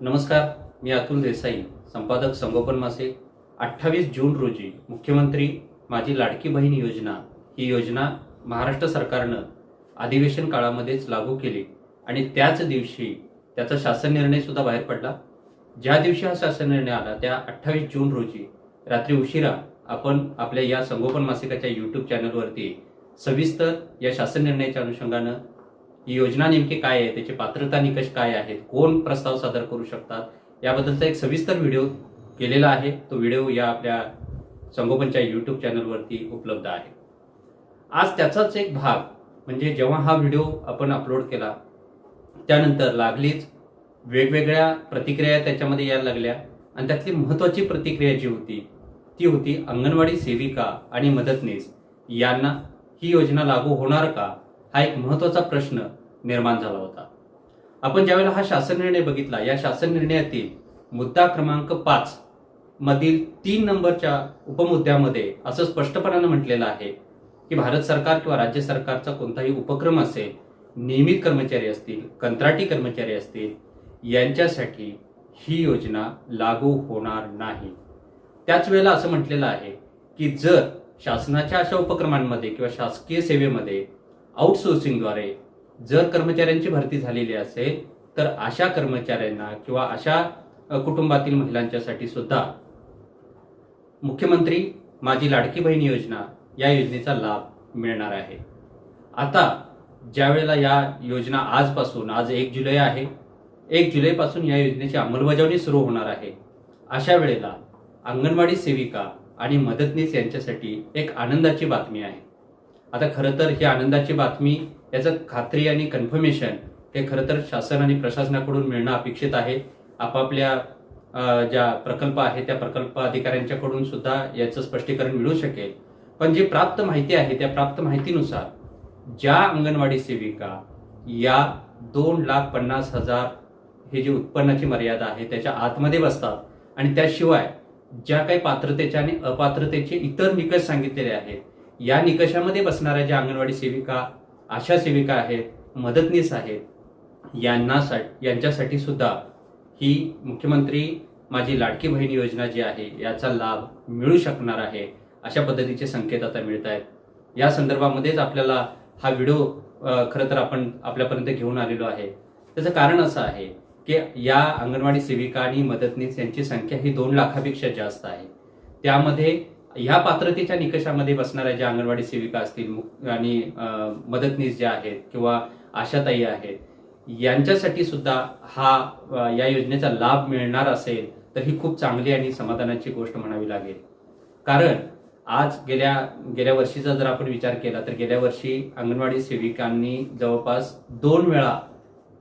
नमस्कार मी अतुल देसाई संपादक संगोपन मासिक अठ्ठावीस जून रोजी मुख्यमंत्री माझी लाडकी बहीण योजना ही योजना महाराष्ट्र सरकारनं अधिवेशन काळामध्येच लागू केली आणि त्याच दिवशी त्याचा शासन निर्णयसुद्धा बाहेर पडला. ज्या दिवशी हा शासन निर्णय आला त्या अठ्ठावीस जून रोजी रात्री उशिरा आपण आपल्या या संगोपन मासिकाच्या यूट्यूब चॅनलवरती सविस्तर या शासन निर्णयाच्या अनुषंगानं ही योजना नेमकी काय आहे? त्याचे पात्रता निकष काय आहेत? कोण प्रस्ताव सादर करू शकतात? याबद्दलचा एक सविस्तर व्हिडिओ केलेला आहे. तो व्हिडिओ या आपल्या संगोपनच्या यूट्यूब चॅनलवरती उपलब्ध आहे. आज त्याचाच एक भाग म्हणजे जेव्हा हा व्हिडिओ आपण अपलोड केला त्यानंतर लागलीच वेगवेगळ्या प्रतिक्रिया त्याच्यामध्ये यायला लागल्या. आणि त्यातली महत्वाची प्रतिक्रिया जी होती ती होती अंगणवाडी सेविका आणि मदतनीस. यांना ही योजना लागू होणार का? हा एक महत्त्वाचा प्रश्न निर्माण झाला होता. आपण ज्यावेळेला हा शासन निर्णय बघितला या शासन निर्णयातील मुद्दा क्रमांक पाच मधील तीन नंबरच्या उपमुद्द्यामध्ये असं स्पष्टपणानं म्हटलेलं आहे की भारत सरकार किंवा राज्य सरकारचा कोणताही उपक्रम असेल नियमित कर्मचारी असतील कंत्राटी कर्मचारी असतील यांच्यासाठी ही योजना लागू होणार नाही. त्याच वेळेला असं म्हटलेलं आहे की जर शासनाच्या अशा उपक्रमांमध्ये किंवा शासकीय सेवेमध्ये आउटसोर्सिंगद्वारे जर कर्मचाऱ्यांची भरती झालेली असेल तर अशा कर्मचाऱ्यांना किंवा अशा कुटुंबातील महिलांच्यासाठी सुद्धा मुख्यमंत्री माझी लाडकी बहीण योजना या योजनेचा लाभ मिळणार आहे. आता ज्यावेळेला या योजना आजपासून आज एक जुलै आहे एक जुलैपासून या योजनेची अंमलबजावणी सुरू होणार आहे. अशा वेळेला अंगणवाडी सेविका आणि मदतनीस यांच्यासाठी एक आनंदाची बातमी आहे. आता खरं तर ही आनंदाची बातमी याचं खात्री आणि कन्फर्मेशन हे खरं तर शासन आणि प्रशासनाकडून मिळणं अपेक्षित आहे. आपापल्या ज्या प्रकल्प आहे त्या प्रकल्प अधिकाऱ्यांच्याकडून सुद्धा याचं स्पष्टीकरण मिळू शकेल. पण जी प्राप्त माहिती आहे त्या प्राप्त माहितीनुसार ज्या अंगणवाडी सेविका या दोन लाख पन्नास हजार हे जी उत्पन्नाची मर्यादा आहे त्याच्या आतमध्ये बसतात आणि त्याशिवाय ज्या काही पात्रतेच्या आणि अपात्रतेचे इतर निकष सांगितलेले आहेत या निकषामध्ये बसणाऱ्या ज्या अंगणवाडी सेविका आशा सेविका आहेत मदतनीस आहेत यांना यांच्यासाठी सुद्धा ही मुख्यमंत्री माझी लाडकी बहीण योजना जी आहे याचा लाभ मिळू शकणार आहे अशा पद्धतीचे संकेत आता मिळत आहेत या संदर्भामध्येच आपल्याला हा व्हिडिओ खरं तर आपण आपल्यापर्यंत घेऊन आलेलो आहे. त्याचं कारण असं आहे की या अंगणवाडी सेविका आणि मदतनीस यांची संख्या ही दोन लाखापेक्षा जास्त आहे. त्यामध्ये ह्या पात्रतेच्या निकषामध्ये बसणाऱ्या ज्या अंगणवाडी सेविका असतील आणि मदतनीस ज्या आहेत किंवा आशाताई आहेत यांच्यासाठी सुद्धा हा या योजनेचा लाभ मिळणार असेल तर ही खूप चांगली आणि समाधानाची गोष्ट म्हणावी लागेल. कारण आज गेल्या गेल्या वर्षीचा जर आपण विचार केला तर गेल्या वर्षी अंगणवाडी सेविकांनी जवळपास दोन वेळा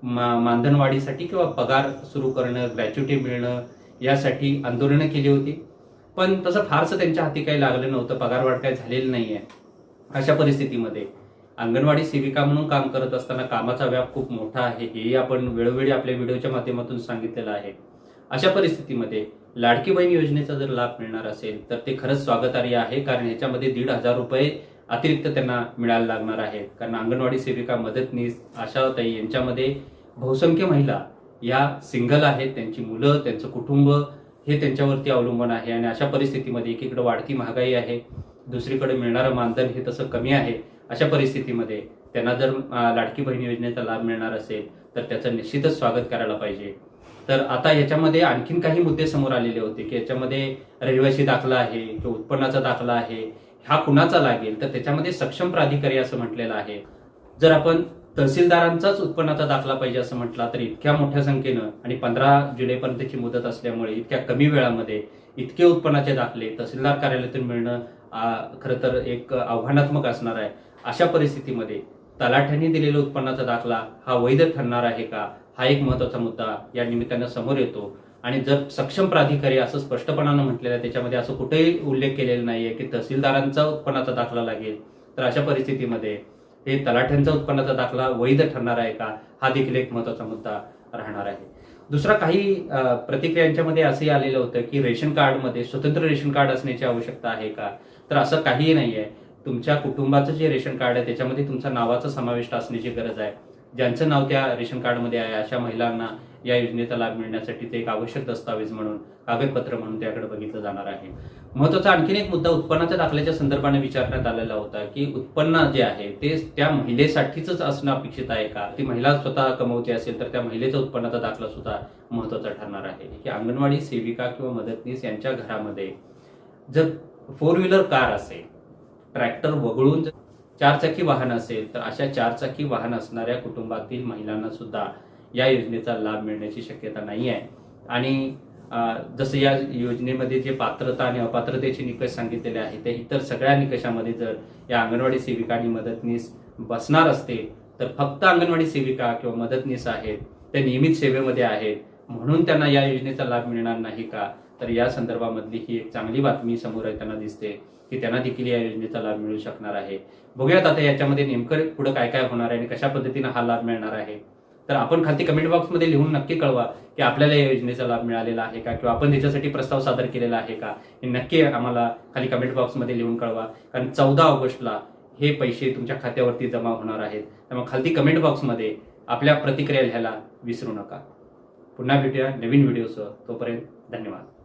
मा- मानधनवाढीसाठी किंवा पगार सुरू करणं ग्रॅच्युटी मिळणं यासाठी आंदोलनं केली होती. पण तसं फारसं त्यांच्या हाती काही लागलं नव्हतं पगारवाढ काही झालेली नाहीये. अशा परिस्थितीमध्ये अंगणवाडी सेविका म्हणून काम करत असताना कामाचा व्याप खूप मोठा आहे हेही आपण वेळोवेळी आपल्या व्हिडिओच्या माध्यमातून सांगितलेलं आहे. अशा परिस्थितीमध्ये लाडकी बहीण योजनेचा जर लाभ मिळणार असेल तर ते खरंच स्वागतार्ह आहे कारण ह्याच्यामध्ये दीड हजार रुपये अतिरिक्त त्यांना मिळायला लागणार आहे कारण अंगणवाडी सेविका मदतनीस आशाताई यांच्यामध्ये बहुसंख्य महिला या सिंगल आहेत त्यांची मुलं त्यांचं कुटुंब हे त्यांच्यावरती अवलंबून आहे आणि अशा परिस्थितीमध्ये एकीकडे वाढती महागाई आहे दुसरीकडे मिळणारं मानधन हे तसं कमी आहे अशा परिस्थितीमध्ये त्यांना जर लाडकी बहीण योजनेचा लाभ मिळणार असेल तर त्याचं निश्चितच स्वागत करायला पाहिजे. तर आता याच्यामध्ये आणखीन काही मुद्दे समोर आलेले होते की याच्यामध्ये रहिवासी दाखला आहे किंवा उत्पन्नाचा दाखला आहे हा कुणाचा लागेल? तर त्याच्यामध्ये सक्षम प्राधिकारी असं म्हटलेलं आहे. जर आपण तहसीलदारांचाच उत्पन्नाचा दाखला पाहिजे असं म्हटला तर इतक्या मोठ्या संख्येनं आणि पंधरा जुलैपर्यंतची मुदत असल्यामुळे इतक्या कमी वेळामध्ये इतके उत्पन्नाचे दाखले तहसीलदार कार्यालयातून मिळणं खरं तर एक आव्हानात्मक असणार आहे. अशा परिस्थितीमध्ये तलाठ्यांनी दिलेला उत्पन्नाचा दाखला हा वैध ठरणार आहे का? हा एक महत्त्वाचा मुद्दा या निमित्तानं समोर येतो. आणि जर सक्षम प्राधिकारी असं स्पष्टपणानं म्हटलेलं आहे त्याच्यामध्ये असं कुठेही उल्लेख केलेला नाहीये की तहसीलदारांचा उत्पन्नाचा दाखला लागेल तर अशा परिस्थितीमध्ये हे तलाठ्यांचा उत्पन्नाचा दाखला वैध ठरणार आहे का? हा देखील एक महत्त्वाचा मुद्दा राहणार आहे. दुसरा काही प्रतिक्रियांच्यामध्ये असंही आलेलं होतं की रेशन कार्डमध्ये स्वतंत्र रेशन कार्ड असण्याची आवश्यकता आहे का? तर असं काहीही नाही आहे तुमच्या कुटुंबाचं जे रेशन कार्ड आहे त्याच्यामध्ये तुमच्या नावाचा समाविष्ट असण्याची गरज आहे. ज्यांचं नाव त्या रेशन कार्डमध्ये आहे अशा महिलांना या योजनेचा लाभ मिळण्यासाठी ते एक आवश्यक दस्तावेज म्हणून कागदपत्र म्हणून त्याकडे बघितलं जाणार आहे. महत्त्वाचा आणखीन एक मुद्दा उत्पन्नाच्या दाखल्याच्या संदर्भाने विचारण्यात आलेला होता की उत्पन्न जे आहे ते त्या महिलेसाठीच असणं अपेक्षित आहे का? ती महिला स्वतः कमवते असेल तर त्या महिलेचा उत्पन्नाचा दाखला सुद्धा महत्त्वाचा ठरणार आहे. की अंगणवाडी सेविका किंवा मदतनीस यांच्या घरामध्ये जर फोर व्हीलर कार असेल ट्रॅक्टर वगळून चारचाकी वाहन असेल तर अशा चारचाकी वाहन असणाऱ्या कुटुंबातील महिलांना सुद्धा या योजनेचा लाभ मिळण्याची शक्यता नाही आहे. आणि जसं या योजनेमध्ये जे पात्रता आणि अपात्रतेचे निकष सांगितलेले आहेत ते इतर सगळ्या निकषामध्ये जर या अंगणवाडी सेविका आणि मदतनीस बसणार असते तर फक्त अंगणवाडी सेविका किंवा मदतनीस आहेत ते नियमित सेवेमध्ये आहेत म्हणून त्यांना या योजनेचा लाभ मिळणार नाही का? तर या संदर्भामधली ही एक चांगली बातमी समोर येताना दिसते. की त्यांना देखील या योजनेचा लाभ मिळू शकणार आहे. बघूयात आता याच्यामध्ये नेमकं पुढे काय काय होणार आहे आणि कशा पद्धतीनं हा लाभ मिळणार आहे. तर आपण खालती कमेंट बॉक्समध्ये लिहून नक्की कळवा की आपल्याला या योजनेचा लाभ मिळालेला आहे का किंवा आपण त्याच्यासाठी प्रस्ताव सादर केलेला आहे का हे नक्की आम्हाला खाली कमेंट बॉक्समध्ये लिहून कळवा. कारण चौदा ऑगस्टला हे पैसे तुमच्या खात्यावरती जमा होणार आहेत. त्यामुळे खालती कमेंट बॉक्समध्ये आपल्या प्रतिक्रिया लिहायला विसरू नका. पुन्हा भेटूया नवीन व्हिडिओसह तोपर्यंत धन्यवाद.